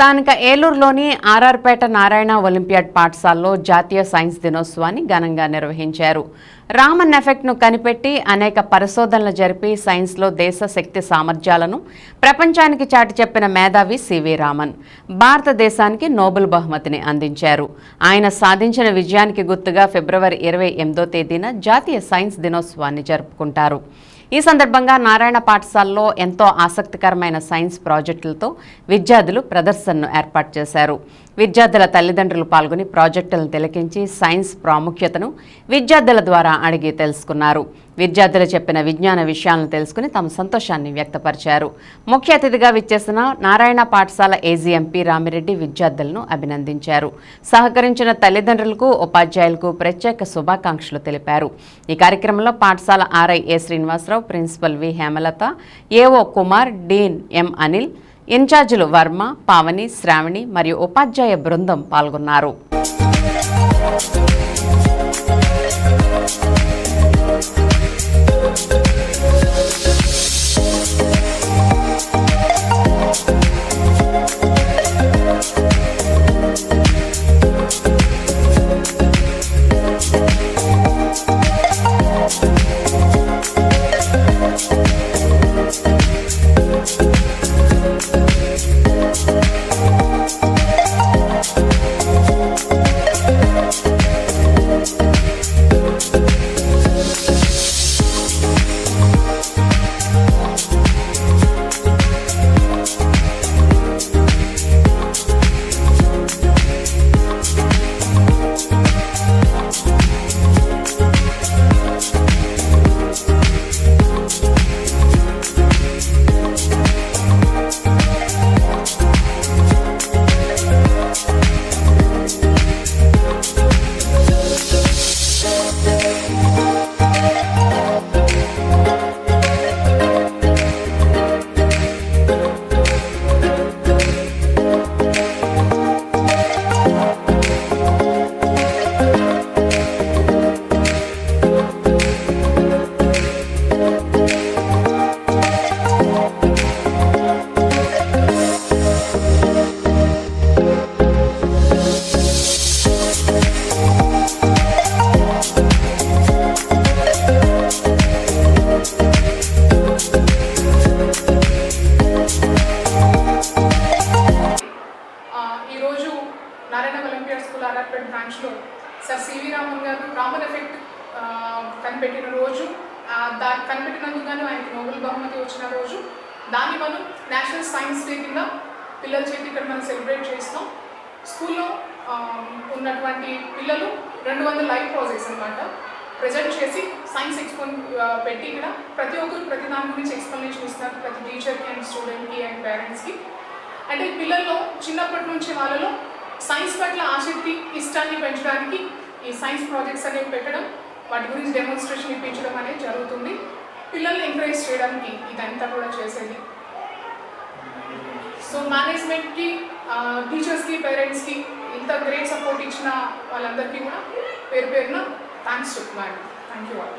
స్థానిక ఏలూరులోని ఆర్ఆర్పేట నారాయణ ఒలింపియాడ్ పాఠశాలలో జాతీయ సైన్స్ దినోత్సవాన్ని ఘనంగా నిర్వహించారు. రామన్ ఎఫెక్ట్ను కనిపెట్టి అనేక పరిశోధనలు జరిపి సైన్స్లో దేశ శక్తి సామర్థ్యాలను ప్రపంచానికి చాటి చెప్పిన మేధావి సివి రామన్ భారతదేశానికి నోబెల్ బహుమతిని అందించారు. ఆయన సాధించిన విజయానికి గుర్తుగా ఫిబ్రవరి ఇరవై ఎనిమిదో తేదీన జాతీయ సైన్స్ దినోత్సవాన్ని జరుపుకుంటారు. ఈ సందర్భంగా నారాయణ పాఠశాలలో ఎంతో ఆసక్తికరమైన సైన్స్ ప్రాజెక్టులతో విద్యార్థులు ప్రదర్శనను ఏర్పాటు చేశారు. విద్యార్థుల తల్లిదండ్రులు పాల్గొని ప్రాజెక్టులను తిలకించి సైన్స్ ప్రాముఖ్యతను విద్యార్థుల ద్వారా అడిగి తెలుసుకున్నారు. విద్యార్థులు చెప్పిన విజ్ఞాన విషయాలను తెలుసుకుని తమ సంతోషాన్ని వ్యక్తపరిచారు. ముఖ్య అతిథిగా విచ్చేసిన నారాయణ పాఠశాల ఏజీఎంపీ రామిరెడ్డి విద్యార్థులను అభినందించారు. సహకరించిన తల్లిదండ్రులకు ఉపాధ్యాయులకు ప్రత్యేక శుభాకాంక్షలు తెలిపారు. ఈ కార్యక్రమంలో పాఠశాల RI A Srinivasa Rao principal V Hemalatha AO Kumar dean M Anil ఇన్ఛార్జీలు వర్మ పావని శ్రావణి మరియు ఉపాధ్యాయ బృందం పాల్గొన్నారు. ఒలింపియాడ్ బ్రాంచ్లో సార్ సివి రామన్ గారు రామన్ ఎఫెక్ట్ కనిపెట్టిన రోజు దాన్ని కనిపెట్టినందుకు గాను ఆయనకి నోబెల్ బహుమతి వచ్చిన రోజు దాన్ని మనం నేషనల్ సైన్స్ డే కింద పిల్లల చేతి ఇక్కడ మనం సెలబ్రేట్ చేస్తాం. స్కూల్లో ఉన్నటువంటి పిల్లలు రెండు వందల లైవ్ ప్రాజెక్ట్స్ అనమాట ప్రజెంట్ చేసి సైన్స్ ఎక్స్పోన్ పెట్టి ఇక్కడ ప్రతి ఒక్కరు ప్రతి దాని గురించి ఎక్స్ప్లెనేషన్ ఇస్తున్నారు ప్రతి టీచర్కి అండ్ స్టూడెంట్కి అండ్ పేరెంట్స్కి. అంటే పిల్లల్లో చిన్నప్పటి నుంచి వాళ్ళలో సైన్స్ పట్ల ఆసక్తి ఇష్టాన్ని పెంచడానికి ఈ సైన్స్ ప్రాజెక్ట్స్ అనేవి పెట్టడం వాటి గురించి డెమోన్స్ట్రేషన్ ఇప్పించడం అనేది జరుగుతుంది. పిల్లల్ని ఎంకరేజ్ చేయడానికి ఇదంతా కూడా చేసేది. సో మేనేజ్మెంట్కి టీచర్స్కి పేరెంట్స్కి ఇంత గ్రేట్ సపోర్ట్ ఇచ్చిన వాళ్ళందరికీ కూడా పేరు పేరున థ్యాంక్స్ చెప్తున్నాను. థ్యాంక్ యూ వాళ్ళు